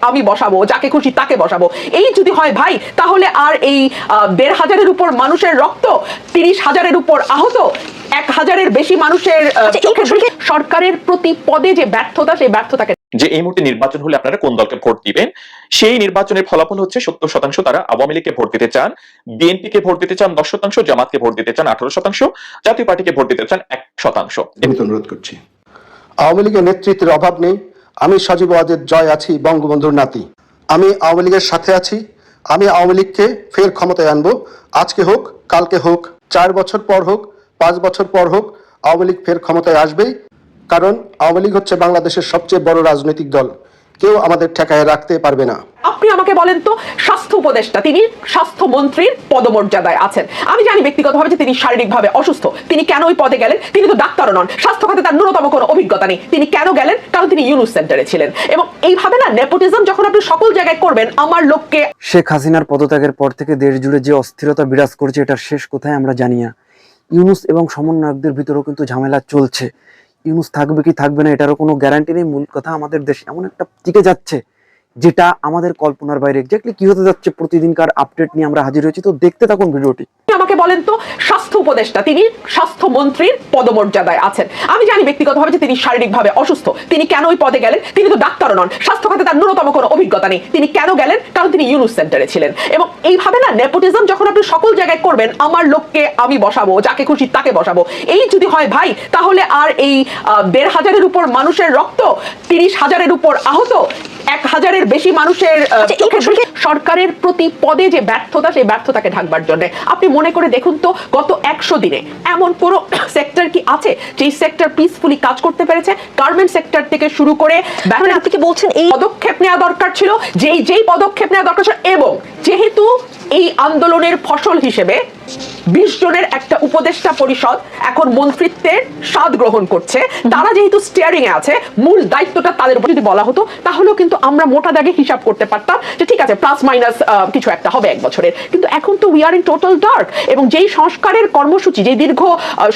আমি বসাবো যাকে খুশি তাকে বসাবো। এই যদি হয় ভাই তাহলে আর এই দেড় হাজারের উপর মানুষের রক্ত তিরিশ হাজারের উপর আহত এক হাজারের বেশি মানুষের আচ্ছা, সরকারের প্রতি পদে যে ব্যর্থতা সেই ব্যর্থতাকে যে এই মুহূর্তে নির্বাচন হলে আপনারা কোন দলকে ভোট দিবেন? সেই নির্বাচনের ফলাফল হচ্ছে সত্তর শতাংশ তারা আওয়ামী লীগকে ভোট দিতে চান বিএনপি কে ভোট দিতে চান দশ শতাংশ জামাতকে ভোট দিতে চান আঠারো শতাংশ জাতীয় পার্টিকে ভোট দিতে চান এক শতাংশ। অনুরোধ করছি। আওয়ামী লীগের নেতৃত্বের অভাব নেই আমি সজীব ওয়াজেদ জয় আছি, বঙ্গবন্ধুর নাতি। আমি আওয়ামী লীগের সাথে আছি, আমি আওয়ামী লীগকে ফের ক্ষমতায় আনব। আজকে হোক, কালকে হোক, চার বছর পর হোক, পাঁচ বছর পর হোক, আওয়ামী লীগ ফের ক্ষমতায় আসবেই, কারণ আওয়ামী লীগ হচ্ছে বাংলাদেশের সবচেয়ে বড় রাজনৈতিক দল। কেউ আমাদের ঠেকায় রাখতে পারবে না। আপনি আমাকে বলেন তো স্বাস্থ্য উপদেষ্টা তিনি স্বাস্থ্যমন্ত্রীর পদমর্যাদায় আছেন। আমি জানি ব্যক্তিগতভাবে যে তিনি শারীরিকভাবে অসুস্থ। তিনি কেন ওই পদে গেলেন? তিনি তো ডাক্তারও নন। স্বাস্থ্য খাতে তার ন্যূনতম কোনো অভিজ্ঞতা নেই। তিনি কেন গেলেন? কারণ তিনি ইউনুস সেন্টারে ছিলেন। এবং এইভাবে না নেপোটিজম যখন আপনি সকল জায়গায় করবেন আমার লোককে শেখ হাসিনার পদত্যাগের পর থেকে দেশ জুড়ে যে অস্থিরতা বিরাজ করছে এটার শেষ কোথায় আমরা জানি না। ইউনুস এবং সমন্বয়কদের ভিতরেও কিন্তু ঝামেলা চলছে। ইউনুস থাকবে কি থাকবে না, এটারও কোনো গ্যারান্টি নেই। মূল কথা আমাদের দেশ এমন একটা টিকে যাচ্ছে, যেটা আমাদের কল্পনার বাইরে এক্স্যাক্টলি কি হতে যাচ্ছে, প্রতিদিনকার আপডেট নিয়ে আমরা হাজির হয়েছি। তো দেখতে থাকুন ভিডিওটি। আমাকে বলেন তো উপদেষ্টা তিনি স্বাস্থ্যমন্ত্রীর পদমর্যাদায় আছেন। আমি জানি ব্যক্তিগতভাবে যে তিনি শারীরিকভাবে অসুস্থ। তিনি কেন ওই পদে গেলেন? তিনি তো ডাক্তারও নন। স্বাস্থ্য খাতে তার ন্যূনতম কোনো অভিজ্ঞতা নেই। তিনি কেন গেলেন? কারণ তিনি ইউনুস সেন্টারে ছিলেন। এবং এইভাবে না নেপোটিজম যখন আপনি সকল জায়গায় করবেন আমার লোককে আমি বসাবো যাকে খুশি তাকে বসাবো। এই যদি হয় ভাই তাহলে আর এই দেড় হাজারের উপর মানুষের রক্ত তিরিশ হাজারের উপর আহত এক হাজারের বেশি মানুষের আচ্ছা, সরকারের প্রতি পদে যে ব্যর্থতা সেই ব্যর্থতাকে ঢাকবার জন্য। আপনি মনে করে দেখুন তো গত একশো দিনে। এমন কোনো সেক্টর কি আছে যেই সেক্টর পিসফুলি কাজ করতে পেরেছে? গার্মেন্ট সেক্টর থেকে শুরু করে আপনি কি বলছেন এই পদক্ষেপ নেওয়া দরকার ছিল? যেই যেই পদক্ষেপ নেওয়া দরকার ছিল এবং যেহেতু এই আন্দোলনের ফসল হিসেবে বিশ জনের একটা উপদেষ্টা পরিষদ এখন মন্ত্রিত্বের স্বাদ গ্রহণ করছে। তারা যেহেতু স্টিয়ারিং এ আছে, মূল দায়িত্বটা তাদের উপর যদি বলা হতো, তাহলেও কিন্তু আমরা মোটা দাগে হিসাব করতে পারতাম যে ঠিক আছে প্লাস মাইনাস কিছু একটা হবে এক বছরের। কিন্তু এখন তো we are in total dark এবং যেই সংস্কারের কর্মসূচি যে দীর্ঘ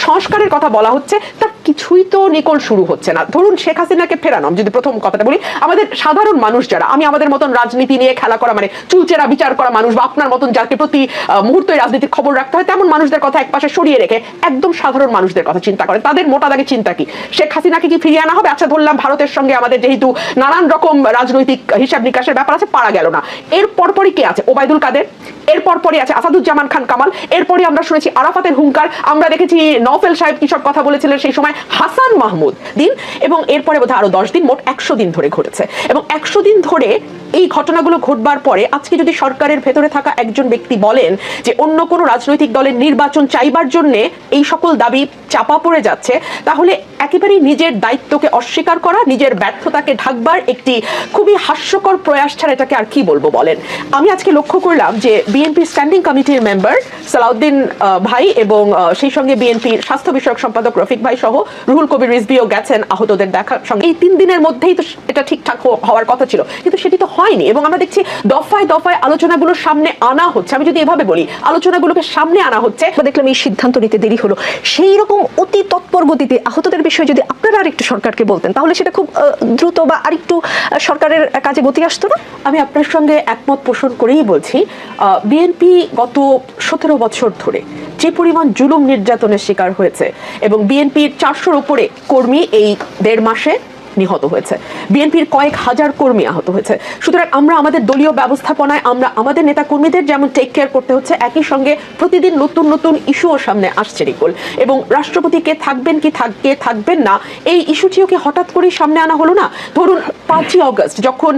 সংস্কারের কথা বলা হচ্ছে, তার কিছুই তো নিকল শুরু হচ্ছে না। ধরুন শেখ হাসিনাকে ফেরানো যদি প্রথম কথাটা বলি, আমাদের সাধারণ মানুষ যারা, আমি আমাদের মতন রাজনীতি নিয়ে খেলা করা মানে চুলচেরা বিচার করা মানুষ বা আপনার মতন যাকে প্রতি মুহূর্তে রাজনীতির খবর রাখতে হয়, তেমন মানুষদের কথা একপাশে সরিয়ে রেখে একদম সাধারণ মানুষদের কথা চিন্তা করে। তাদের মোটা দাগে চিন্তা কি? শেখ হাসিনাকে কি ফিরিয়ে আনা হবে? আচ্ছা ধরলাম ভারতের সঙ্গে আমাদের যেহেতু নানান রকম রাজনৈতিক হিসাব নিকাশের ব্যাপার আছে, পারা গেল না। এর পরপরই কে আছে? ওবায়দুল কাদের। এর পরপরই আছে আসাদুজ্জামান খান কামাল। এরপরই আমরা শুনেছি আরাফাতের হুঙ্কার। আমরা দেখেছি নওফেল সাহেব কি সব কথা বলেছিলেন সেই সময়? হাসান মাহমুদ। দিন? এবং এরপরে বোধহয় আরও দশ দিন, মোট একশো দিন ধরে ঘটেছে। এবং একশো দিন ধরে এই ঘটনাগুলো ঘটবার পরে আজকে যদি সরকারের ভেতরে থাকা একজন ব্যক্তি বলেন যে অন্য কোনো রাজনৈতিক দলের নির্বাচন চাইবার জন্য এই সকল দাবি চাপা পড়ে যাচ্ছে, তাহলে একেবারেই নিজের দায়িত্বকে অস্বীকার করা, নিজের ব্যর্থতাকে ঢাকবার একটি খুবই হাস্যকর প্রয়াস ছাড়া এটাকে আর কি বলব বলেন। আমি আজকে লক্ষ্য করলাম যে বিএনপি স্ট্যান্ডিং কমিটির মেম্বার সালাউদ্দিন ভাই এবং সেই সঙ্গে বিএনপির স্বাস্থ্য বিষয়ক সম্পাদক রফিক ভাই সহ রুহুল কবির রিজবিও গেছেন আহতদের দেখার সঙ্গে। এই তিন দিনের মধ্যেই তো এটা ঠিকঠাক হওয়ার কথা ছিল। কিন্তু সেটি তো হয়নি এবং আমরা দেখছি দফায় দফায় আলোচনাগুলো সামনে আনা হচ্ছে। আমি যদি এভাবে বলি, আলোচনাগুলোকে সামনে আনা হচ্ছে দেখলাম এই সিদ্ধান্ত নিতে দেরি হলো। সেই রকম অতি তৎপর গতিতে আহতদের বিষয়ে যদি আপনারা আরেকটু সরকারকে বলতেন, তাহলে সেটা খুব দ্রুত বা আরেকটু সরকারের কাজে গতি আসতো না? আমি আপনার সঙ্গে একমত পোষণ করেই বলছি বিএনপি গত সতেরো বছর ধরে যে পরিমাণ জুলুম নির্যাতনের শিকার হয়েছে এবং বিএনপির চারশোর উপরে কর্মী এই দেড় মাসে নিহত হয়েছে। বিএনপির কয়েক হাজার কর্মী আহত হয়েছে। সুতরাং আমরা আমাদের দলীয় ব্যবস্থাপনায়, আমরা আমাদের নেতা কর্মীদের যেমন টেক কেয়ার করতে হচ্ছে, একই সঙ্গে প্রতিদিন নতুন নতুন ইস্যুও সামনে আসছে রিকুল এবং রাষ্ট্রপতি কে থাকবেন কি থাক, কে থাকবেন না, এই ইস্যুটিও কি হঠাৎ করেই সামনে আনা হলো না? ধরুন, পাঁচই অগস্ট যখন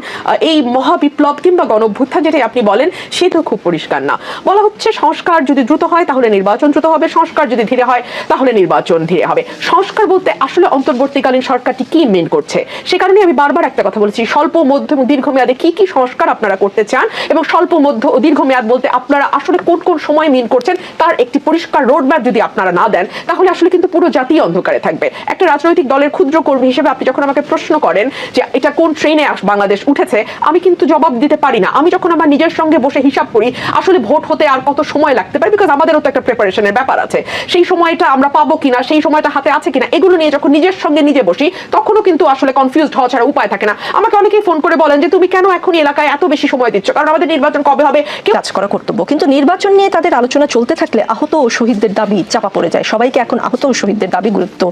এই মহাবিপ্লব কিংবা গণভ্যুত্থান যেটাই আপনি বলেন সেটাও খুব পরিষ্কার না। বলা হচ্ছে সংস্কার যদি দ্রুত হয়, তাহলে নির্বাচন দ্রুত হবে। সংস্কার যদি ধীরে হয়, তাহলে নির্বাচন ধীরে হবে। সংস্কার বলতে আসলে অন্তর্বর্তীকালীন সরকারটি কি মেন করছে? সে কারণে আমি বারবার একটা কথা বলেছি, স্বল্প, মধ্য এবং দীর্ঘমেয়াদে কি কি সংস্কার আপনারা করতে চান এবং স্বল্প, মধ্য ও দীর্ঘমেয়াদ বলতে আপনারা আসলে কোন কোন সময় মিন করছেন তার একটি পরিষ্কার রোডম্যাপ যদি আপনারা না দেন, তাহলে আসলে কিন্তু পুরো জাতি অন্ধকারে থাকবে। একটা রাজনৈতিক দলের ক্ষুদ্র কর্মী হিসেবে আপনি যখন আমাকে প্রশ্ন করেন যে এটা কোন ট্রেনে বাংলাদেশ উঠেছে, আমি কিন্তু জবাব দিতে পারি না। আমি যখন আমার নিজের সঙ্গে বসে হিসাব করি, আসলে ভোট হতে আর কত সময় লাগতে পারে? বিকজ আমাদেরও তো একটা প্রিপারেশনের ব্যাপার আছে। সেই সময়টা আমরা পাবো কিনা, সেই সময়টা হাতে আছে কিনা, এগুলো নিয়ে যখন নিজের সঙ্গে নিজে বসি, তখনও কিন্তু আসলে কনফিউজড হওয়া ছাড়া উপায় থাকে না। আমাকে অনেকেই ফোন করে বলেন যে, তুমি কেন এখন এলাকায় এত বেশি সময় দিচ্ছ? কারণ আমাদের নির্বাচন কবে হবে? কাজ করা কর্তব্য? কিন্তু নির্বাচন নিয়ে তাদের আলোচনা চলতে থাকলে আহত ও শহীদদের দাবি চাপা পড়ে যায়। সবাইকে এখন আহত ও শহীদদের দাবি গুরুত্ব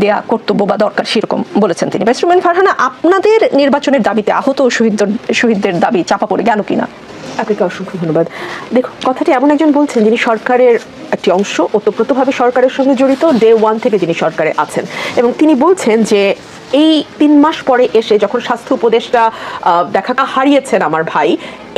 দেয়া কর্তব্য বা দরকার সেরকম বলেছেন তিনি। ব্যাটসম্যান ফারহানা, আপনাদের নির্বাচনের দাবিতে আহত ও শহীদদের শহীদদের দাবি চাপা পড়ে গেল কিনা? আপনাকে অসংখ্য ধন্যবাদ। দেখুন, কথাটি এমন একজন বলছেন যিনি সরকারের একটি অংশ, ওতপ্রোতভাবে সরকারের সঙ্গে জড়িত ডে ওয়ান থেকে যিনি সরকারে আছেন। এবং তিনি বলছেন যে এই তিন মাস পরে এসে যখন স্বাস্থ্য উপদেষ্টা দেখা হারিয়েছেন আমার ভাই,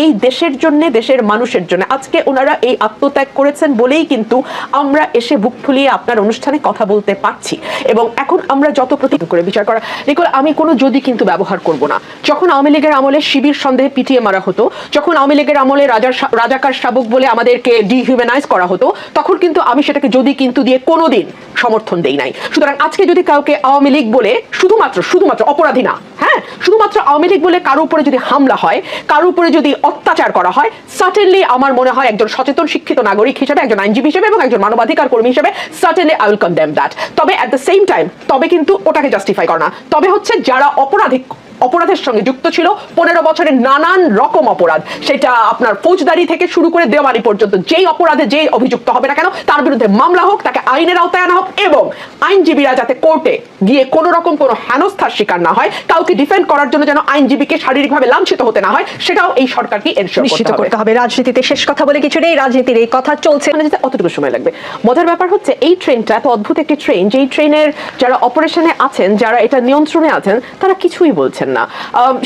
এই দেশের জন্য, দেশের মানুষের জন্য, আজকে ওনারা এই আত্মত্যাগ করেছেন বলেই কিন্তু আমরা এসে বুক ফুলিয়ে আপনার অনুষ্ঠানে কথা বলতে পারছি। এবং এখন আমরা যত প্রতি করে বিচার করা নিকল আমি কোনো যদি কিন্তু ব্যবহার করব না। যখন আওয়ামী লীগের আমলে শিবির সন্দেহে পিটিয়ে মারা হতো, যখন আওয়ামী লীগের আমলে রাজার রাজাকার শাবক বলে আমাদেরকে ডিহিউম্যানাইজ করা হতো, তখন কিন্তু আমি সেটাকে যদি কিন্তু দিয়ে কোনোদিন সমর্থন দেই নাই। সুতরাং আজকে যদি কাউকে আওয়ামী লীগ বলে শুধুমাত্র শুধুমাত্র শুধুমাত্র অপরাধী না হ্যাঁ? শুধুমাত্র আওয়ামী লীগ বলে কারও উপরে যদি হামলা হয়, কারও উপরে যদি অত্যাচার করা হয় সার্টেনলি আমার মনে হয় একজন সচেতন, শিক্ষিত নাগরিক হিসেবে, একজন আইনজীবী হিসেবে এবং একজন মানবাধিকার কর্মী হিসেবে certainly I will condemn that তবে অ্যাট দ্য সেম টাইম তবে কিন্তু ওটাকে জাস্টিফাই করা না। তবে হচ্ছে যারা অপরাধী অপরাধের সঙ্গে যুক্ত ছিল। পনেরো বছরের নানান রকম অপরাধ। সেটা আপনার ফৌজদারি থেকে শুরু করে দেওয়ানি পর্যন্ত যেই অপরাধে যেই অভিযুক্ত হবে না কেন তার বিরুদ্ধে মামলা হোক তাকে আইনের আওতায় আনা হোক এবং আইনজীবীরা যাতে কোর্টে গিয়ে কোনো রকম কোনো হেনস্থার শিকার না হয় কাউকে ডিফেন্ড করার জন্য যেন আইনজীবীকে শারীরিকভাবে লাঞ্ছিত হতে না হয় সেটাও এই সরকারকে নিশ্চিত করতে হবে। রাজনীতিতে শেষ কথা বলে কিছু নেই। রাজনীতির এই কথা চলছে। এখানে যেতে অতটুকু সময় লাগবে। মজার ব্যাপার হচ্ছে এই ট্রেনটা এত অদ্ভুত একটি ট্রেন যেই ট্রেনের যারা অপারেশনে আছেন যারা এটা নিয়ন্ত্রণে আছেন তারা কিছুই বলছেন না।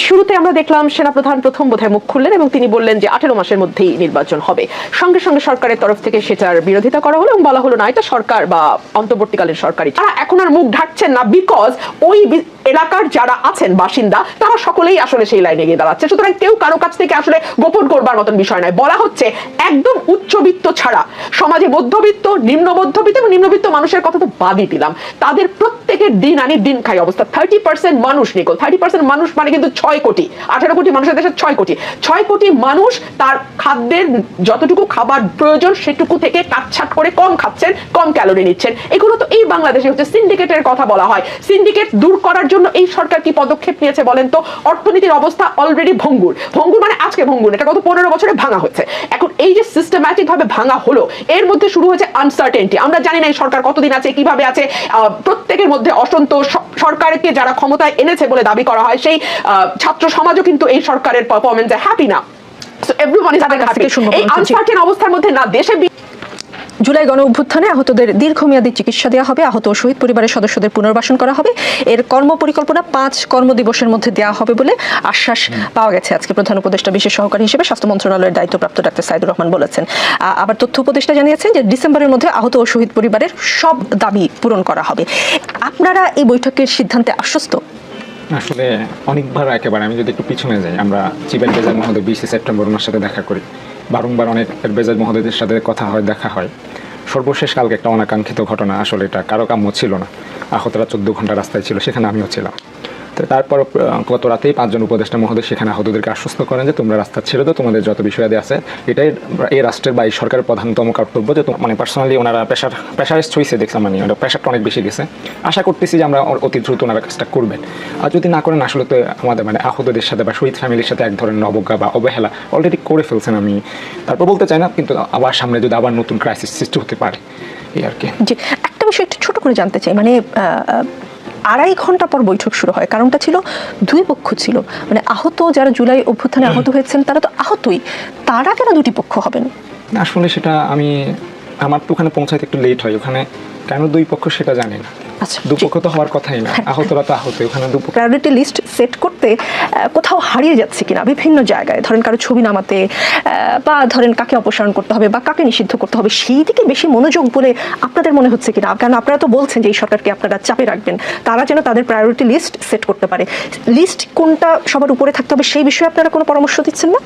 শুরুতে আমরা দেখলাম সেনাপ্রধান প্রথম বোধহয় মুখ খুললেন এবং তিনি বললেন যে আঠেরো মাসের মধ্যেই নির্বাচন হবে। সঙ্গে সঙ্গে সরকারের তরফ থেকে সেটার বিরোধিতা করা হলো এবং বলা হলো, না, এটা সরকার বা অন্তর্বর্তীকালীন সরকারি তারা এখন আর মুখ ঢাকছেন না বিকজ ওই এলাকার যারা আছেন বাসিন্দা, তারা সকলেই আসলে সেই লাইনে গিয়ে দাঁড়াচ্ছে। সুতরাং কেউ কারও কাছ থেকে আসলে গোপন করবার মতন বিষয় নয়। বলা হচ্ছে, একদম উচ্চবিত্ত ছাড়া সমাজে মধ্যবিত্ত নিম্ন মধ্যবিত্ত এবং নিম্নবিত্ত মানুষের কথা তো বাদই দিলাম। তাদের প্রত্যেকের দিন আনি দিন খাই অবস্থা। থার্টি পার্সেন্ট মানুষ, নিকল। থার্টি পার্সেন্ট মানুষ মানে কিন্তু ছয় কোটি, আঠারো কোটি মানুষের দেশে ছয় কোটি। ছয় কোটি মানুষ তার খাদ্যের যতটুকু খাবার প্রয়োজন সেটুকু থেকে কাটছাট করে কম খাচ্ছেন, কম ক্যালোরি নিচ্ছেন। এগুলো তো এই বাংলাদেশে হচ্ছে সিন্ডিকেটের কথা বলা হয়। সিন্ডিকেট দূর করার জন্য এই সরকার কি পদক্ষেপ নিয়েছে বলেন তো? অর্থনীতির অবস্থা অলরেডি ভঙ্গুর। ভঙ্গুর মানে আজকে ভঙ্গুর, এটা গত পনেরো বছরে ভাঙা হচ্ছে এখন এই যে সিস্টেম্যাটিক ভাবে ভাঙা হলো, এর মধ্যে শুরু হয়েছে আনসার্টেনটি আমরা জানি না এই সরকার কতদিন আছে, কীভাবে আছে। প্রত্যেকের মধ্যে অসন্তোষ, সরকারকে যারা ক্ষমতায় এনেছে বলে দাবি করা হয় সেই ছাত্র সমাজও কিন্তু এই সরকারের পারফরমেন্সে হ্যাপি না। Unhappy. থেকে শুনব এই আনসার্টেন অবস্থার মধ্যে না দেশে জুলাই গণ অভ্যুত্থানে আহতদের দীর্ঘমেয়াদী চিকিৎসা দেওয়া হবে আহত ও শহীদ পরিবারের সদস্যদের পুনর্বাসন করা হবে। এর কর্ম পরিকল্পনা পাঁচ কর্মদিবসের মধ্যে দেওয়া হবে বলে আশ্বাস পাওয়া গেছে। আজকে প্রধান উপদেষ্টা বিশেষ সহকারী হিসেবে স্বাস্থ্য মন্ত্রণালয়ের দায়িত্বপ্রাপ্ত ডাক্তার সাইদুর রহমান বলেছেন। আবার তথ্য উপদেষ্টা জানিয়েছেন যে ডিসেম্বরের মধ্যে আহত ও শহীদ পরিবারের সব দাবি পূরণ করা হবে। আপনারা এই বৈঠকের সিদ্ধান্তে আশ্বস্ত? আসলে অনেকবার একেবারে, আমি যদি একটু পিছনে যাই, আমরা চিফ অ্যাডভাইজার মহোদয় বিশে সেপ্টেম্বর ওনার সাথে দেখা করি। বারংবার অনেক অ্যাডভাইজার মহোদয়দের সাথে কথা হয়, দেখা হয়। সর্বশেষ কালকে একটা অনাকাঙ্ক্ষিত ঘটনা, আসলে এটা কারও কাম্য ছিল না। আহতরা চোদ্দ ঘণ্টা রাস্তায় ছিল, সেখানে আমিও ছিলাম। তো তারপর গত রাতেই পাঁচজন উপদেষ্টা মহোদয় সেখানে আহতদেরকে আশ্বস্ত করেন যে, তোমরা রাস্তা ছেড়ে দাও, তোমাদের যত বিষয়াদি আছে। এটাই এই রাষ্ট্রের বা এই সরকারের প্রধানতম কর্তব্য যে মানে পার্সোনালি ওনারা প্রেশার প্রেশারিস্ট হয়েছে দেখলাম মানে ওটা প্রেশারটা অনেক বেশি গেছে আশা করতেছি যে, আমরা অতি দ্রুত ওনারা কাজটা করবেন। আর যদি না করেন, আসলে তো আমাদের মানে আহতদের সাথে বা শহীদ ফ্যামিলির সাথে এক ধরনের অবজ্ঞা বা অবহেলা অলরেডি করে ফেলছেন আমি। তারপর বলতে চাই না, কিন্তু আবার সামনে যদি আবার নতুন ক্রাইসিস সৃষ্টি হতে পারে, এই আর কি। একটা বিষয় একটু ছোট করে জানতে চাই মানে আড়াই ঘণ্টা পর বৈঠক শুরু হয়। কারণটা ছিল দুই পক্ষ ছিল। মানে আহত যারা জুলাই অভ্যুত্থানে আহত হয়েছেন তারা তো আহতই। তারা কেন দুটি পক্ষ হবেন আসলে সেটা আমি আমার তো ওখানে পৌঁছাতে একটু লেট হয়। ওখানে কেন দুই পক্ষ সেটা জানে না? আচ্ছা, দুপক্ষ তো হওয়ার কথাই না আহতরা তো আহত ওখানে দুপক্ষ প্রায়োরিটি লিস্ট সেট করতে কোথাও হারিয়ে যাচ্ছে কিনা বিভিন্ন জায়গায় ধরেন কারও ছবি নামাতে বা ধরেন কাকে অপসারণ করতে হবে বা কাকে নিষিদ্ধ করতে হবে সেই দিকে বেশি মনোযোগ বলে আপনাদের মনে হচ্ছে কিনা? কারণ আপনারা তো বলছেন যে এই সরকারকে আপনারা চাপে রাখবেন তারা যেন তাদের প্রায়োরিটি লিস্ট সেট করতে পারে। লিস্ট কোনটা সবার উপরে থাকতে হবে সেই বিষয়ে আপনারা কোনো পরামর্শ দিচ্ছেন না?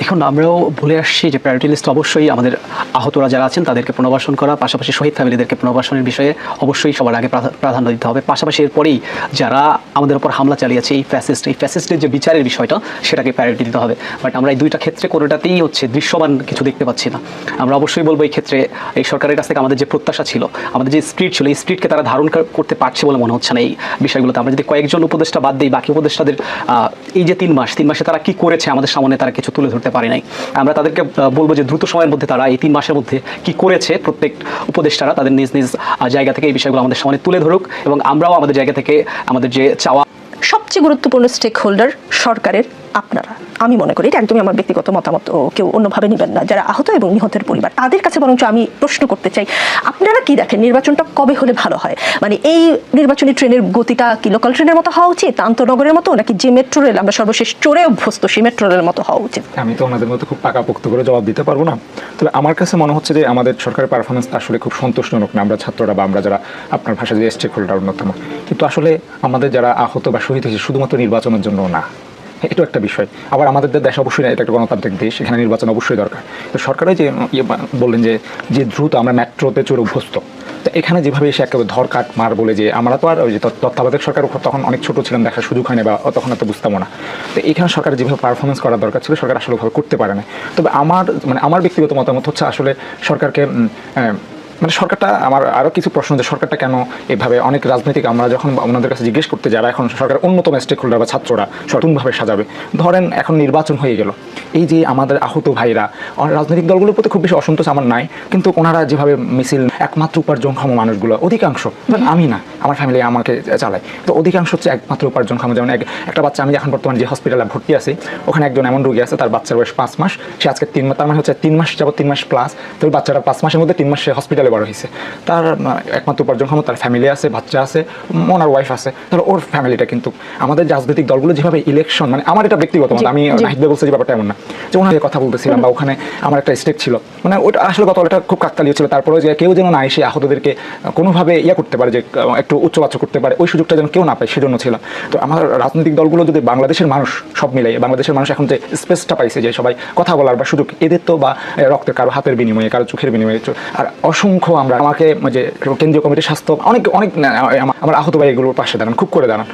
দেখুন, আমরাও ভুলে আসছি যে প্রায়োরিটি লিস্ট অবশ্যই আমাদের আহতরা যারা আছেন তাদেরকে পুনর্বাসন করা, পাশাপাশি শহীদ ফ্যামিলিদেরকে পুনর্বাসনের বিষয়ে অবশ্যই সবার আগে প্রাধান্য দিতে হবে। পাশাপাশি এরপরেই যারা আমাদের উপর হামলা চালিয়েছে, এই ফ্যাসিস্ট এই ফ্যাসিস্টের যে বিচারের বিষয়টা, সেটাকে প্রায়োরিটি দিতে হবে। বাট আমরা এই দুইটা ক্ষেত্রে কোনোটাতেই হচ্ছে দৃশ্যমান কিছু দেখতে পাচ্ছি না। আমরা অবশ্যই বলব এই ক্ষেত্রে এই সরকারের কাছ থেকে আমাদের যে প্রত্যাশা ছিল, আমাদের যে স্পিরিট ছিল, এই স্পিরিটকে তারা ধারণ করতে পারছে বলে মনে হচ্ছে না এই বিষয়গুলোতে। আমরা যদি কয়েকজন উপদেষ্টা বাদ দিই, বাকি উপদেষ্টাদের এই যে তিন মাস, তিন মাসে তারা কি করেছে আমাদের সামনে তারা কিছু তুলে ধরতে পারে নাই। আমরা তাদেরকে বলব যে দ্রুত সময়ের মধ্যে তারা এই তিন মাসের মধ্যে কি করেছে, প্রত্যেক উপদেষ্টারা তাদের নিজ নিজ জায়গা থেকে এই বিষয়গুলো আমাদের সামনে তুলে ধরুক এবং আমরাও আমাদের জায়গা থেকে আমাদের যে চাওয়া সবচেয়ে গুরুত্বপূর্ণ স্টেক হোল্ডার সরকারের আপনারা। আমি মনে করি এটা একদমই আমার ব্যক্তিগত মতামত কেউ অন্যভাবে নেবেন না। যারা আহত এবং নিহতের পরিবার, তাদের কাছে বরঞ্চ আমি প্রশ্ন করতে চাই, আপনারা কি দেখেন নির্বাচনটা কবে হলে ভালো হয়? মানে এই নির্বাচনী ট্রেনের গতিটা কি লোকাল ট্রেনের মতো হওয়া উচিত, আন্তনগরের মতো, নাকি যে মেট্রো রেল আমরা সর্বশেষ চড়ে অভ্যস্ত সেই মেট্রো রেলের মতো হওয়া উচিত? আমি তো ওনাদের মতো খুব পাকাপোক্ত করে জবাব দিতে পারব না। তবে আমার কাছে মনে হচ্ছে যে আমাদের সরকারের পারফরমেন্স আসলে খুব সন্তোষজনক না, আমরা ছাত্ররা বা আমরা যারা আপনার ভাষা যে স্টেক হোল্ডার অন্যতম। কিন্তু আসলে আমাদের যারা আহত বা শহীদ হয়েছে, শুধুমাত্র নির্বাচনের জন্য না। এটাও একটা বিষয়। আবার আমাদের দেশ অবশ্যই এটা একটা গণতান্ত্রিক দেশ, এখানে নির্বাচন অবশ্যই দরকার। তো সরকারের যে ইয়ে বললেন যে যে দ্রুত আমরা মেট্রোতে চড়ে অভ্যস্ত তো এখানে যেভাবে এসে একেবারে ধর কাট মার বলে যে, আমরা তো আর ওই যে তত্ত্ব- তত্ত্বাবধায়ক সরকার তখন অনেক ছোট ছিলাম দেখার সুযোগ হয়নি বা তখন এত বুঝতামও না। তো এখানে সরকার যেভাবে পারফরমেন্স করা দরকার ছিল, সরকার আসলে করতে পারে না তবে আমার মানে আমার ব্যক্তিগত মতামত হচ্ছে আসলে সরকারকে মানে সরকারটা আমার আরও কিছু প্রশ্ন যে সরকারটা কেন এভাবে অনেক রাজনৈতিক আমরা যখন ওনাদের কাছে জিজ্ঞেস করতে যারা এখন সরকার অন্যতম স্টেক হোল্ডার বা ছাত্ররা নতুনভাবে সাজাবে, ধরেন এখন নির্বাচন হয়ে গেল। এই যে আমাদের আহত ভাইরা রাজনৈতিক দলগুলোর প্রতি খুব বেশি অসন্তোষ আমার নাই, কিন্তু ওনারা যেভাবে মিছিল, একমাত্র উপার্জনক্ষম মানুষগুলো, অধিকাংশ আমি না, আমার ফ্যামিলি আমাকে চালায়। তো অধিকাংশ হচ্ছে একমাত্র উপার্জনক্ষম যেমন এক- একটা বাচ্চা আমি এখন বর্তমানে যে হসপিটালে ভর্তি আছি, ওখানে একজন এমন রোগী আছে, তার বাচ্চার বয়স পাঁচ মাস, সে আজকে তিন মাস তার মানে হচ্ছে তিন মাস যাবত তিন মাস প্লাস তো ওই বাচ্চাটা পাঁচ মাসের মধ্যে তিন মাস সে হসপিটালে বড় হয়েছে। তার একমাত্র উপার্জনক্ষম তার ফ্যামিলি আছে বাচ্চা আছে ওনার ওয়াইফ আছে। তাহলে ওর ফ্যামিলিটা কিন্তু আমাদের রাজনৈতিক দলগুলো যেভাবে ইলেকশন মানে আমার এটা ব্যক্তিগত মত আমি। নাহিদ বলছে যে ব্যাপারটা এমন না। যে ওনার কথা বলতেছিলাম বা ওখানে আমার একটা স্টেপ ছিল। মানে ওটা আসলে কথা এটা খুব কাকতালীয় ছিল। তারপরে যে কেউ যেন না এসে আহতদেরকে কোনোভাবে ইয়ে করতে পারে যে একটু উচ্চবাচ্য করতে পারে ওই সুযোগটা যেন কেউ না পায় সেজন্য ছিল। তো আমার রাজনৈতিক দলগুলো যদি বাংলাদেশের মানুষ সব মিলাই বাংলাদেশের মানুষ এখন যে স্পেসটা পাইছে যে সবাই কথা বলার বা সুযোগ এদের তো বা রক্তের কারও হাতের বিনিময়ে কারও চোখের বিনিময়ে আর অসংখ্য আমরা আমাকে যে কেন্দ্রীয় কমিটির স্বাস্থ্য, অনেক অনেক আমার আহত ভাই এগুলোর পাশে দাঁড়ান, খুব করে দাঁড়ান।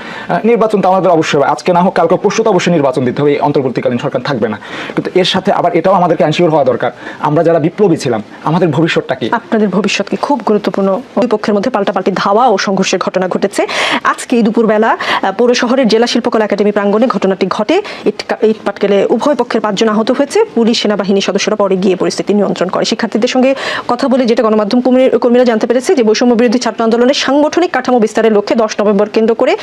নির্বাচন তো আমাদের অবশ্যই, আজকে না হোক, কালকে পরশু তো অবশ্যই নির্বাচন দিতে হবে, এই অন্তর্বর্তীকালীন সরকার থাকবে না। কিন্তু এর সাথে আবার এটাও আমাদেরকে অ্যানসিওর হওয়া দরকার, আমরা যারা বিপ্লবী ছিলাম, আমাদের ভবিষ্যৎটা কি? আপনাদের ভবিষ্যৎ কি খুব গুরুত্বপূর্ণ দুই পক্ষের মধ্যে পাল্টাপাল্টি ধাওয়া ও সংঘর্ষের ঘটনা ঘটেছে। আজকে এই দুপুরবেলা পৌর শহরের জেলা শিল্পকলা একাডেমি প্রাঙ্গণে ঘটনাটি ঘটে। ইট পাটকেলে উভয় পক্ষের পাঁচজন আহত হয়েছে। পুলিশ, সেনাবাহিনী সদস্যরা পরে গিয়ে পরিস্থিতি নিয়ন্ত্রণ করে। শিক্ষার্থীদের সঙ্গে কথা বলে যেটা গণমাধ্যম কর্মী- কর্মীরা জানতে পেরেছে যে বৈষম্য বিরোধী ছাত্র আন্দোলনের সাংগঠনিক কাঠামো বিস্তারের লক্ষ্যে দশ নভেম্বর কেন্দ্র করে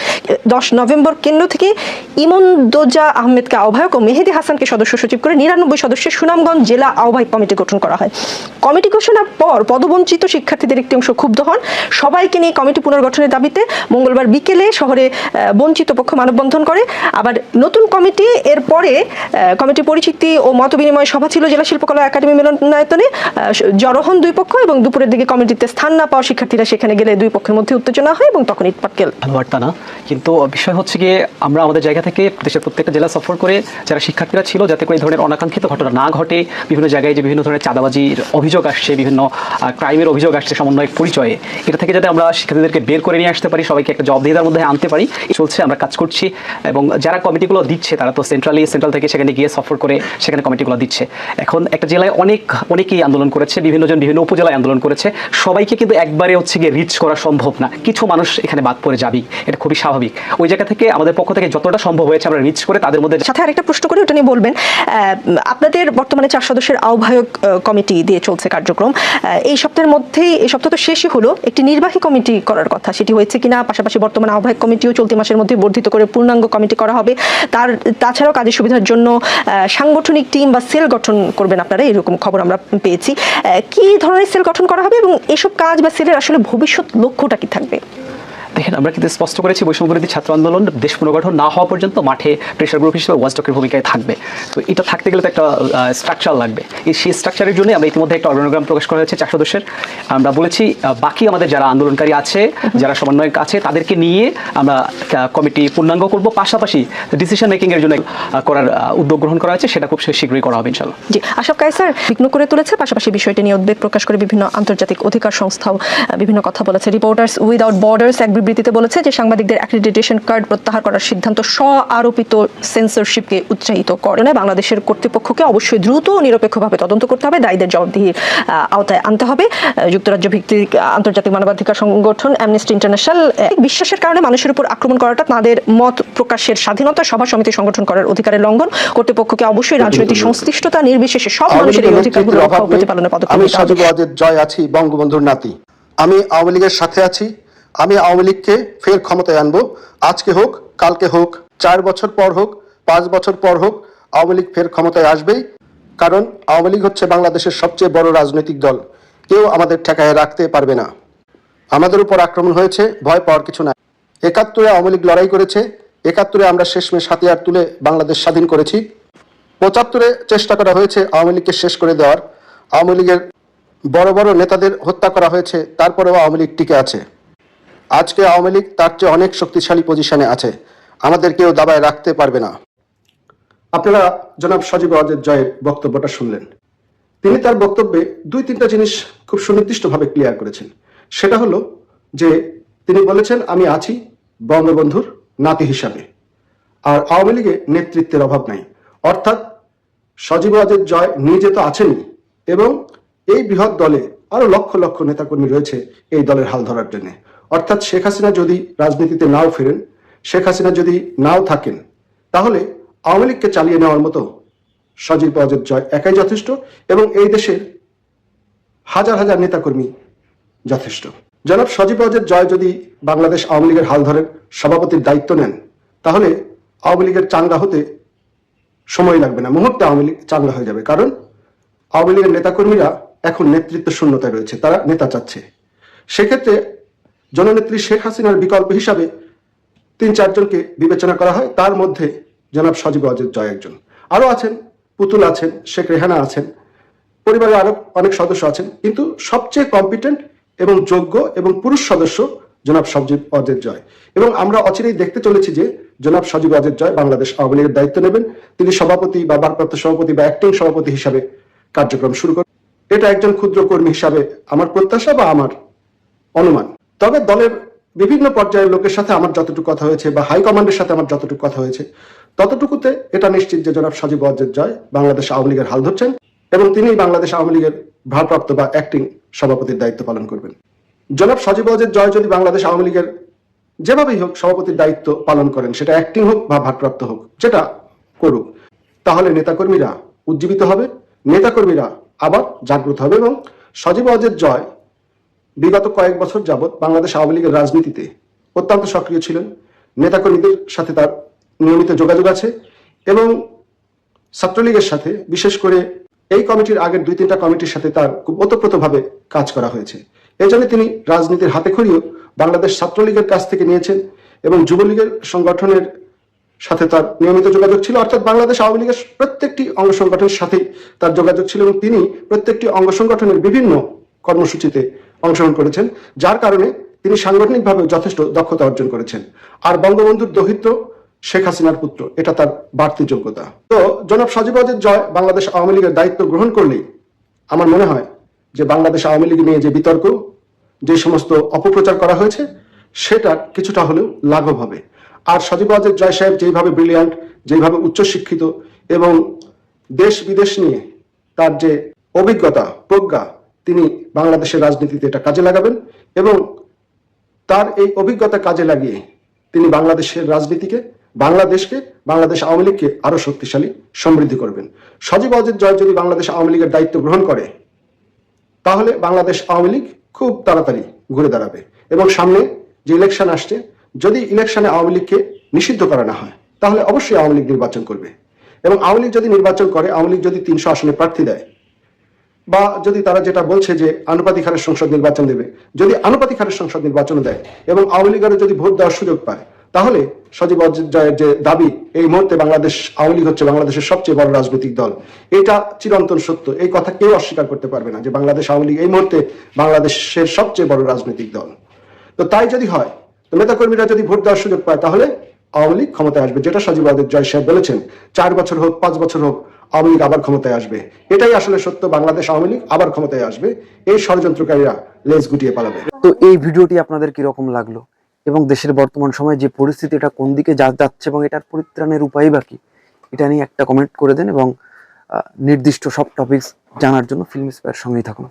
দশ নভেম্বর কেন্দ্র থেকে ইমনদোজা আহমেদকে আহ্বায়ক ও মেহেদি হাসানকে সদস্য সচিব করে নিরানব্বই সদস্যের সুনামগঞ্জ জেলা আহ্বায়ক কমিটি গঠন করা হয়। কমিটি ঘোষণার পর পদবঞ্চিত শিক্ষার্থীদের একটি অংশ ক্ষুব্ধ হন। সবাইকে নিয়ে কমিটি পুনর্গঠনের দাবিতে মঙ্গলবার বিকেলে শহরে বঞ্চিত পক্ষ মানববন্ধন করে। আবার নতুন কমিটি এর পরে আহ, কমিটি পরিচিতি ও মত বিনিময় সভা ছিল। জেলা শিল্পকলা একাডেমি মিলনায়তনে আহ, জড়ো হন দুই পক্ষ এবং দুপুরের দিকে কমিটিতে স্থান না পাওয়া শিক্ষার্থীরা সেখানে গেলে দুই পক্ষের মধ্যে উত্তেজনা হয় এবং তখন ইটপাটকেল ভালো বার্তা না কিন্তু বিষয় হচ্ছে গিয়ে আমরা আমাদের জায়গা থেকে দেশের প্রত্যেকটা জেলা সফর করে যারা শিক্ষার্থীরা ছিল, যাতে করে ধরনের অনাকাঙ্ক্ষিত ঘটনা না ঘটে, বিভিন্ন জায়গায় যে বিভিন্ন ধরনের চাঁদাবাজির অভিযোগ আসছে, বিভিন্ন ক্রাইমের অভিযোগ আসছে সমন্বয়ক পরিচয়ে, এটা থেকে যাতে আমরা শিক্ষার্থীদেরকে বের করে নিয়ে আসতে পারি, সবাইকে একটা জবাবদিহিতার মধ্যে আনতে পারি চলছে, আমরা কাজ করছি। এবং যারা কমিটিগুলো দিচ্ছে, তারা তো সেন্ট্রালি সেন্ট্রাল থেকে সেখানে গিয়ে সফর করে সেখানে কমিটিগুলো দিচ্ছে। এখন একটা জেলায় অনেক, অনেকেই আন্দোলন করেছে বিভিন্ন জন বিভিন্ন উপজেলায় আন্দোলন করেছে, সবাইকে কিন্তু একবারে হচ্ছে গিয়ে রিচ করা সম্ভব না। কিছু মানুষ এখানে বাদ পড়ে যাবেই এটা খুবই স্বাভাবিক। ওই জায়গা থেকে আমাদের পক্ষ থেকে যতটা সম্ভব হয়েছে আমরা রিচ করে তাদের মধ্যে সাথে আরেকটা প্রশ্ন করে ওটা নিয়ে বলবেন আপনাদের বর্তমানে চার সদস্যের আহ্বায়ক কমিটি দিয়ে চলছে কার্যক্রম। এই সপ্তাহের মধ্যেই, এই সপ্তাহ তো শেষই হলো, একটি নির্বাহী কমিটি করার কথা, সেটি হয়েছে কিনা? পাশাপাশি বর্তমানে আহ্বায়ক কমিটিও চলতি মাসের মধ্যে বর্ধিত করে পূর্ণাঙ্গ কমিটি করা হবে। তার, তাছাড়াও কাজের সুবিধার জন্য সাংগঠনিক টিম বা সেল গঠন করবেন আপনারা, এরকম খবর আমরা পেয়েছি। কি ধরনের সেল গঠন করা হবে এবং এসব কাজ বা সেলের আসলে ভবিষ্যৎ লক্ষ্যটা কি থাকবে? দেখেন, আমরা কিন্তু স্পষ্ট করেছি বৈষম্যবিরোধী ছাত্র আন্দোলন দেশ পুনর্গঠন না হওয়া পর্যন্ত মাঠে প্রেশার গ্রুপ হিসেবে ওয়াজটকের ভূমিকায় থাকবে। তো এটা থাকতে গেলে তো একটা স্ট্রাকচার লাগবে। এই সেই স্ট্রাকচারের জন্য আমরা ইতিমধ্যে একটা অর্গানোগ্রাম প্রকাশ করা হয়েছে চার সদস্যের। আমরা বলেছি বাকি আমাদের যারা আন্দোলনকারী আছে, যারা সমন্বয়ক আছে, তাদেরকে নিয়ে আমরা কমিটি পূর্ণাঙ্গ করব। পাশাপাশি ডিসিশন মেকিং এর জন্য করার উদ্যোগ গ্রহণ করা হয়েছে, সেটা খুব শীঘ্রই করা হবে ইনশাল্লাহ জি আশাফ কায়সার বিঘ্ন করে তুলেছে, পাশাপাশি বিষয়টি নিয়ে উদ্বেগ প্রকাশ করে বিভিন্ন আন্তর্জাতিক অধিকার সংস্থাও বিভিন্ন কথা বলেছে। রিপোর্টার্স উইদাউট বর্ডার্স এক বিবৃতিতে বলেছে যে সাংবাদিকদের অ্যাক্রিডিটেশন কার্ড প্রত্যাহার করার সিদ্ধান্ত স্ব আরোপিত সেন্সরশিপকে উৎসাহিত করে না। বাংলাদেশের কর্তৃপক্ষকে অবশ্যই দ্রুত ও নিরপেক্ষভাবে তদন্ত করতে হবে। দায়ীদের জবাবদিহির আওতায় আনতে হবে। যুক্তরাজ্য ভিত্তিক আন্তর্জাতিক মানবাধিকার সংগঠন অ্যামনেস্টি ইন্টারন্যাশনাল বিশ্বাসের কারণে মানুষের উপর আক্রমণ করাটা তাদের মত প্রকাশের স্বাধীনতা। সভা সমিতি সংগঠন করার অধিকারের লঙ্ঘন। কর্তৃপক্ষকে অবশ্যই রাজনৈতিক সংশ্লিষ্টতা নির্বিশেষে সব মানুষের এই অধিকারগুলো। প্রতিপালনের পদক্ষেপ আমি নিতে হবে। সাজু ওয়াজেদ জয় আছি বঙ্গবন্ধুর নাতি। আমি আওয়ামী লীগের সাথে আছি। আমি আওয়ামী লীগকে ফের ক্ষমতায় আনব। আজকে হোক, কালকে হোক, চার বছর পর হোক, পাঁচ বছর পর হোক, আওয়ামী লীগ ফের ক্ষমতায় আসবেই। কারণ আওয়ামী লীগ হচ্ছে বাংলাদেশের সবচেয়ে বড় রাজনৈতিক দল। কেউ আমাদের ঠেকায় রাখতে পারবে না। আমাদের উপর আক্রমণ হয়েছে, ভয় পাওয়ার কিছু নাই। একাত্তরে আওয়ামী লীগ লড়াই করেছে, একাত্তরে আমরা শেষমেশ হাতিয়ার তুলে বাংলাদেশ স্বাধীন করেছি। পঁচাত্তরে চেষ্টা করা হয়েছে আওয়ামী লীগকে শেষ করে দেওয়ার। আওয়ামী লীগের বড় বড় নেতাদের হত্যা করা হয়েছে, তারপরেও আওয়ামী লীগ টিকে আছে। আজকে আওয়ামী লীগ তার চেয়ে অনেক শক্তিশালী পজিশনে আছে। আমাদের কেউ দাবায় রাখতে পারবে না। আপনারা জনাব সজীব ওয়াজেদ জয়ের বক্তব্যটা শুনলেন। তিনি তার বক্তব্যে দুই তিনটা জিনিস খুব সুনির্দিষ্টভাবে ক্লিয়ার করেছেন। সেটা হলো যে তিনি বলেছেন, আমি আছি বঙ্গবন্ধুর নাতি হিসাবে। আর আওয়ামী লীগে নেতৃত্বের অভাব নাই। অর্থাৎ সজীব ওয়াজেদ জয় নিজে তো আছেনই এবং এই বৃহৎ দলে আরও লক্ষ লক্ষ নেতাকর্মী রয়েছে এই দলের হাল ধরার জন্য। অর্থাৎ শেখ হাসিনা যদি রাজনীতিতে নাও ফেরেন, শেখ হাসিনা যদি নাও থাকেন, তাহলে আওয়ামী লীগকে চালিয়ে নেওয়ার মতো সজীব ওয়াজেদ জয় একাই যথেষ্ট এবং এই দেশের হাজার হাজার নেতাকর্মী যথেষ্ট। জনাব সজীব ওয়াজেদ জয় যদি বাংলাদেশ আওয়ামী লীগের হাল ধরেন, সভাপতির দায়িত্ব নেন, তাহলে আওয়ামী লীগের চাঙ্গা হতে সময় লাগবে না। মুহূর্তে আওয়ামী লীগ চাঙ্গা হয়ে যাবে। কারণ আওয়ামী লীগের নেতাকর্মীরা এখন নেতৃত্ব শূন্যতায় রয়েছে, তারা নেতা চাচ্ছে। সেক্ষেত্রে জননেত্রী শেখ হাসিনার বিকল্প হিসাবে তিন চারজনকে বিবেচনা করা হয়। তার মধ্যে জনাব সজীব ওয়াজেদ জয় একজন। আরও আছেন, পুতুল আছেন, শেখ রেহানা আছেন, পরিবারের আরও অনেক সদস্য আছেন। কিন্তু সবচেয়ে কম্পিটেন্ট এবং যোগ্য এবং পুরুষ সদস্য জনাব সজীব অজেদ জয়। এবং আমরা অচিরেই দেখতে চলেছি যে জনাব সজীব অজেদ জয় বাংলাদেশ আওয়ামী লীগের দায়িত্ব নেবেন। তিনি সভাপতি বা ভারপ্রাপ্ত সভাপতি বা অ্যাক্টিং সভাপতি হিসাবে কার্যক্রম শুরু করবেন এটা একজন ক্ষুদ্র কর্মী হিসাবে আমার প্রত্যাশা বা আমার অনুমান। তবে দলের বিভিন্ন পর্যায়ের লোকের সাথে আমার যতটুকু কথা হয়েছে বা হাইকমান্ডের সাথে আমার যতটুকু কথা হয়েছে, ততটুকুতে এটা নিশ্চিত যে জনাব সজীব অজেদ জয় বাংলাদেশ আওয়ামী লীগের হাল ধরছেন এবং তিনি বাংলাদেশ আওয়ামী লীগের ভারপ্রাপ্ত বা অ্যাক্টিং সভাপতির দায়িত্ব পালন করবেন। জনাব সজীব অজেদ জয় যদি বাংলাদেশ আওয়ামী লীগের যেভাবেই হোক সভাপতির দায়িত্ব পালন করেন, সেটা অ্যাক্টিং হোক বা ভারপ্রাপ্ত হোক, যেটা করুক, তাহলে নেতাকর্মীরা উজ্জীবিত হবে, নেতাকর্মীরা আবার জাগ্রত হবে এবং সজীব অজেদ জয় বিগত কয়েক বছর যাবৎ বাংলাদেশ আওয়ামী লীগের রাজনীতিতে অত্যন্ত সক্রিয় ছিলেন। নেতাকর্মীদের সাথে তার নিয়মিত যোগাযোগ আছে এবং ছাত্রলীগের সাথে, বিশেষ করে এই কমিটির আগের দুই তিনটা কমিটির সাথে তার খুব ওতপ্রোতভাবে কাজ করা হয়েছে। এই জন্য তিনি রাজনীতির হাতে খড়িও বাংলাদেশ ছাত্রলীগের কাছ থেকে নিয়েছেন এবং যুবলীগের সংগঠনের সাথে তার নিয়মিত যোগাযোগ ছিল। অর্থাৎ বাংলাদেশ আওয়ামী লীগের প্রত্যেকটি অঙ্গ সংগঠনের সাথেই তার যোগাযোগ ছিল এবং তিনি প্রত্যেকটি অঙ্গ সংগঠনের বিভিন্ন কর্মসূচিতে অংশগ্রহণ করেছেন, যার কারণে তিনি সাংগঠনিকভাবে যথেষ্ট দক্ষতা অর্জন করেছেন। আর বঙ্গবন্ধুর দহিত্র শেখ হাসিনার পুত্র, এটা তার বাড়তি যোগ্যতা। তো জনাব সজীব অজিত জয় বাংলাদেশ আওয়ামী লীগের দায়িত্ব গ্রহণ করলেই আমার মনে হয় যে বাংলাদেশ আওয়ামী লীগ নিয়ে যে বিতর্ক, যে সমস্ত অপপ্রচার করা হয়েছে, সেটা কিছুটা হলেও লাঘব হবে। আর সজীব অজিত জয় সাহেব যেভাবে ব্রিলিয়ান্ট যেভাবে উচ্চশিক্ষিত এবং দেশ বিদেশ নিয়ে তার যে অভিজ্ঞতা, প্রজ্ঞা তিনি বাংলাদেশের রাজনীতিতে এটা কাজে লাগাবেন এবং তার এই অভিজ্ঞতা কাজে লাগিয়ে তিনি বাংলাদেশের রাজনীতিকে, বাংলাদেশকে, বাংলাদেশ আওয়ামী লীগকে আরও শক্তিশালী, সমৃদ্ধি করবেন। সজীব অজিত জয় যদি বাংলাদেশ আওয়ামী লীগের দায়িত্ব গ্রহণ করে, তাহলে বাংলাদেশ আওয়ামী লীগ খুব তাড়াতাড়ি ঘুরে দাঁড়াবে। এবং সামনে যে ইলেকশন আসছে, যদি ইলেকশনে আওয়ামী লীগকে নিষিদ্ধ করা না হয়, তাহলে অবশ্যই আওয়ামী লীগ নির্বাচন করবে। এবং আওয়ামী লীগ যদি নির্বাচন করে, আওয়ামী লীগ যদি তিনশো আসনে প্রার্থী দেয় বা যদি তারা যেটা বলছে যে আনুপাতিক হারের সংসদ নির্বাচন দেবে, যদি আনুপাতিক হারের সংসদ নির্বাচন দেয় এবং আওয়ামী লীগেরও যদি ভোট দেওয়ার সুযোগ পায়, তাহলে সজীব জয়ের যে দাবি, এই মুহূর্তে বাংলাদেশ আওয়ামী লীগ হচ্ছে বাংলাদেশের সবচেয়ে বড় রাজনৈতিক দল। এটা চিরন্তন সত্য। এই কথা কেউ অস্বীকার করতে পারবে না যে বাংলাদেশ আওয়ামী লীগ এই মুহূর্তে বাংলাদেশের সবচেয়ে বড় রাজনৈতিক দল। তো তাই যদি হয়, তো নেতাকর্মীরা যদি ভোট দেওয়ার সুযোগ পায়, তাহলে আওয়ামী লীগ ক্ষমতায় আসবে। যেটা সজীব জয় সাহেব বলেছেন, চার বছর হোক, পাঁচ বছর হোক আওয়ামী লীগ আবার ক্ষমতায় আসবে। এটাই আসলে সত্য, বাংলাদেশ আওয়ামী লীগ আবার ক্ষমতায় আসবে। এই ষড়যন্ত্রকারীরা লেজ গুটিয়ে পালাবে। তো এই ভিডিওটি আপনাদের কীরকম লাগল? এবং দেশের বর্তমান সময়ে যে পরিস্থিতি, এটা কোন দিকে যা যাচ্ছে এবং এটার পরিত্রাণের উপায় বাকি এটা নিয়ে একটা কমেন্ট করে দেন এবং নির্দিষ্ট সব টপিকস জানার জন্য ফিল্ম স্পেয়ার সঙ্গেই থাকুন।